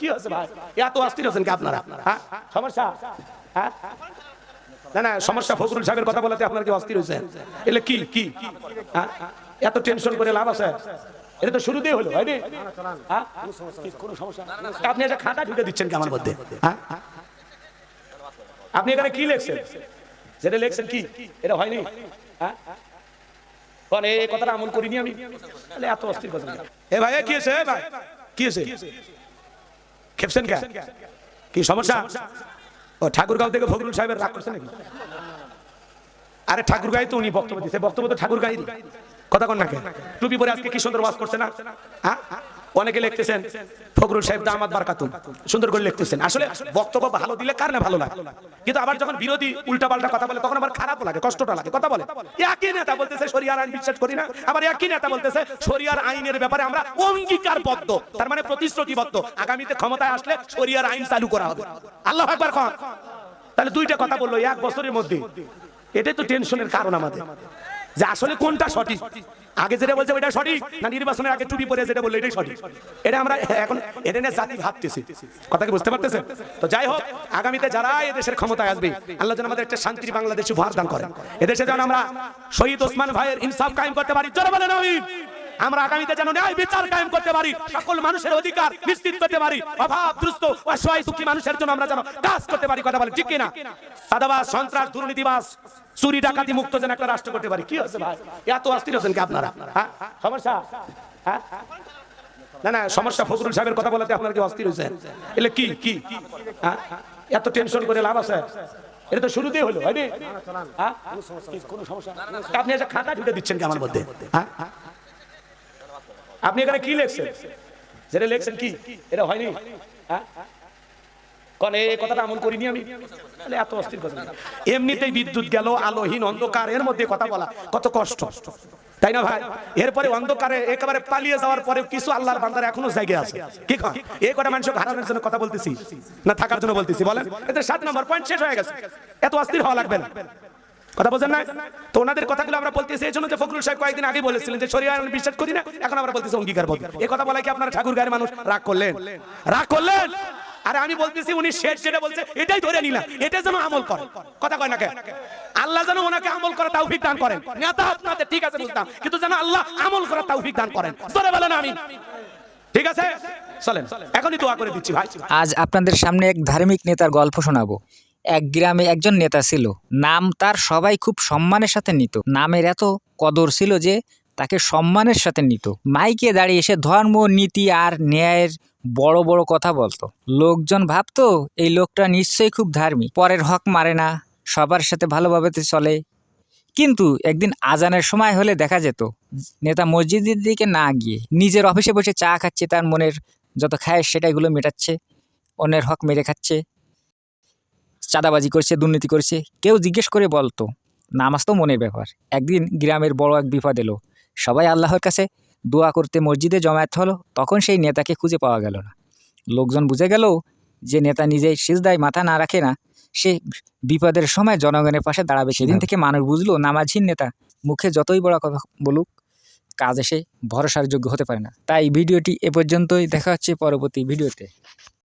কি হয়েছে ভাই? এত অস্থির হচ্ছেন কি আপনারা? হ্যাঁ? সমস্যা? হ্যাঁ? না না, সমস্যা ফখরুল সাহেবের কথা বলাতে আপনার কি অস্থির হয়েছে এলে কি কি? হ্যাঁ? এত টেনশন করে লাভ আছে? এটা তো শুরুতেই হলো, হয়নি? হ্যাঁ? আপনি একটা খাতা ঢুকে দিচ্ছেন কি আমার মধ্যে? আপনি এখানে কি লিখছেন? যেটা লিখছেন কি? এটা হয়নি? হ্যাঁ? এই কথাটা আমল করিনি আমি? এত অস্থির কথা। এ ভাই কি হয়েছে? ভাই, কি হয়েছে? খেপছেন কে? কি সমস্যা? ও, ঠাকুরগাঁও থেকে ফখরুল সাহেবের রাগ করছে নাকি? আরে ঠাকুরগাঁই তো উনি বক্তব্য দিচ্ছে বক্তব্য তো ঠাকুরগাঁই কথা কন কে? টুপি পরে আজকে কি সুন্দর ওয়াজ করছে না? হ্যাঁ? অনেকে লিখতেছেন, ফখরুল সাহেব দামাত বারকাতুন। সুন্দর করে লিখতেছেন। আসলে বক্তব্য ভালো দিলে কার না ভালো লাগে? কিন্তু আবার যখন বিরোধী উল্টা পাল্টা কথা বলে, তখন আবার খারাপ লাগে, কষ্টটা লাগে। কথা বলে, একই নেতা বলতেছে, শরিয়ার আইন বিশ্বাস করি না। আবার একই নেতা বলতেছে, শরিয়ার আইনের ব্যাপারে আমরা অঙ্গীকারবদ্ধ, তার মানে প্রতিশ্রুতিবদ্ধ। আগামীতে ক্ষমতায় আসলে শরিয়ার আইন চালু করা হবে। আল্লাহ একবার কন তাহলে দুইটা কথা বলল এক বছরের মধ্যে। এটাই তো টেনশনের কারণ আমাদের। যে আসলে কোনটা সঠিক? আগে যেটা বলছে ওইটা সঠিক? না নির্বাচনের আগে টুপি পরে যেটা বলল, এটাই সঠিক? এটা আমরা এখন এটা নিয়ে জাতি ভাবতেছি। কথা কি বুঝতে পারতেছেন? তো যাই হোক, আগামীতে যারা এদেশের ক্ষমতায় আসবে, আল্লাহ যেন আমাদের একটা শান্তির বাংলাদেশ উপহার দান করেন। এদেশে যেন আমরা শহীদ ওসমান ভাইয়ের ইনসাফ কায়েম করতে পারি। চলে বলে আমিন। আমরা আগামীতে যেন ন্যায় বিচার কায়েম করতে পারি, সকল মানুষের অধিকার নিশ্চিত করতে পারি, অভাব, দুস্থ, অসহায়, দুঃখী মানুষের জন্য আমরা যেন কাজ করতে পারি, কথা বলে, ঠিক কিনা? সাদাবাস, সন্ত্রাস দুর্নীতিবাস চুরি, ডাকাতি মুক্ত যেন একটা রাষ্ট্র করতে পারি, কি হচ্ছে ভাই? এত অস্থির হচ্ছেন কি আপনারা? হ্যাঁ? সমস্যা? হ্যাঁ? না না, সমস্যা ফখরুল সাহেবের কথা বলাতে আপনার কি অস্থির হয়েছে এলে কি কি? হ্যাঁ? এত টেনশন করে লাভ আছে? এটা তো শুরুতেই হলো হ্যাঁ? আপনি একটা খাতা ঢুকে দিচ্ছেন কি আমার মধ্যে? হ্যাঁ? আপনি এখানে কি লিখছেন? যেটা লিখছেন কি? এটা হয়নি? হ্যাঁ? আলোহীন অন্ধকার এর মধ্যে কথা বলা, কত কষ্ট। তাই না এরপরে অন্ধকারে একেবারে পালিয়ে যাওয়ার পরে কিছু আল্লাহর এখনও মানুষ কথা বলতেছি? না, থাকার জন্য বলতেছি, বলেন? সাত নম্বর পয়েন্ট শেষ হয়ে গেছে। এত অস্থির হওয়া লাগবে না। কথা বলছেন না? তো ওনাদের কথাগুলো আমরা বলতেছি এই জন্য যে ফখরুল সাহেব কয়েকদিন আগে বলেছিলেন যে শরীর আমি বিশ্বাস করি না, এখন আমরা বলতেছি অঙ্গীকার বল এই কথা বলা কি আপনারা ঠাকুর গায়ের মানুষ? রাগ করলেন? রাগ করলেন? আরে আমি বলতেছি উনি শেষ যেটা বলছে, এটাই ধরে নিলাম, এটা যেন আমল করে। কথা কয় না কে? আল্লাহ যেন ওনাকে আমল করা তৌফিক দান করেন। নেতা আপনাদের ঠিক আছে বুঝতাম কিন্তু যেন আল্লাহ আমল করা তৌফিক দান করেন। জোরে বলেন আমি ঠিক আছে? চলেন, এখনই দোয়া করে দিচ্ছি, ভাই। আজ আপনাদের সামনে এক ধার্মিক নেতার গল্প শোনাবো। এক গ্রামে একজন নেতা ছিল। নাম তার সবাই খুব সম্মানের সাথে নিত। নামের এত কদর ছিল যে তাকে সম্মানের সাথে নিত। মাইকে দাঁড়িয়ে এসে ধর্ম, নীতি আর ন্যায়ের বড় বড় কথা বলতো। লোকজন ভাবতো, এই লোকটা নিশ্চয়ই খুব ধার্মিক। পরের হক মারে না। সবার সাথে ভালোভাবে চলে। কিন্তু একদিন আজানের সময় হলে দেখা যেত, নেতা মসজিদের দিকে না গিয়ে। নিজের অফিসে বসে চা খাচ্ছে, তার মনের যত খায় সেটাইগুলো মেটাচ্ছে। অন্যের হক মেরে খাচ্ছে। চাঁদাবাজি করছে দুর্নীতি করছে কেউ জিজ্ঞেস করে বলতো নামাজ তো মনের ব্যাপার। একদিন গ্রামের বড় এক বিপদ এলো। সবাই আল্লাহর কাছে দোয়া করতে মসজিদে জমায়েত হলো তখন সেই নেতাকে খুঁজে পাওয়া গেল না। লোকজন বুঝে গেল যে নেতা নিজেই সিজদায় মাথা না রাখে না। সে বিপদের সময় জনগণের পাশে দাঁড়াবে। সেদিন থেকে মানুষ বুঝলো নামাজহীন নেতা মুখে যতই বড় কথা বলুক কাজ এসে ভরসার যোগ্য হতে পারে না। তাই ভিডিওটি এ পর্যন্তই। দেখা হচ্ছে পরবর্তী ভিডিওতে।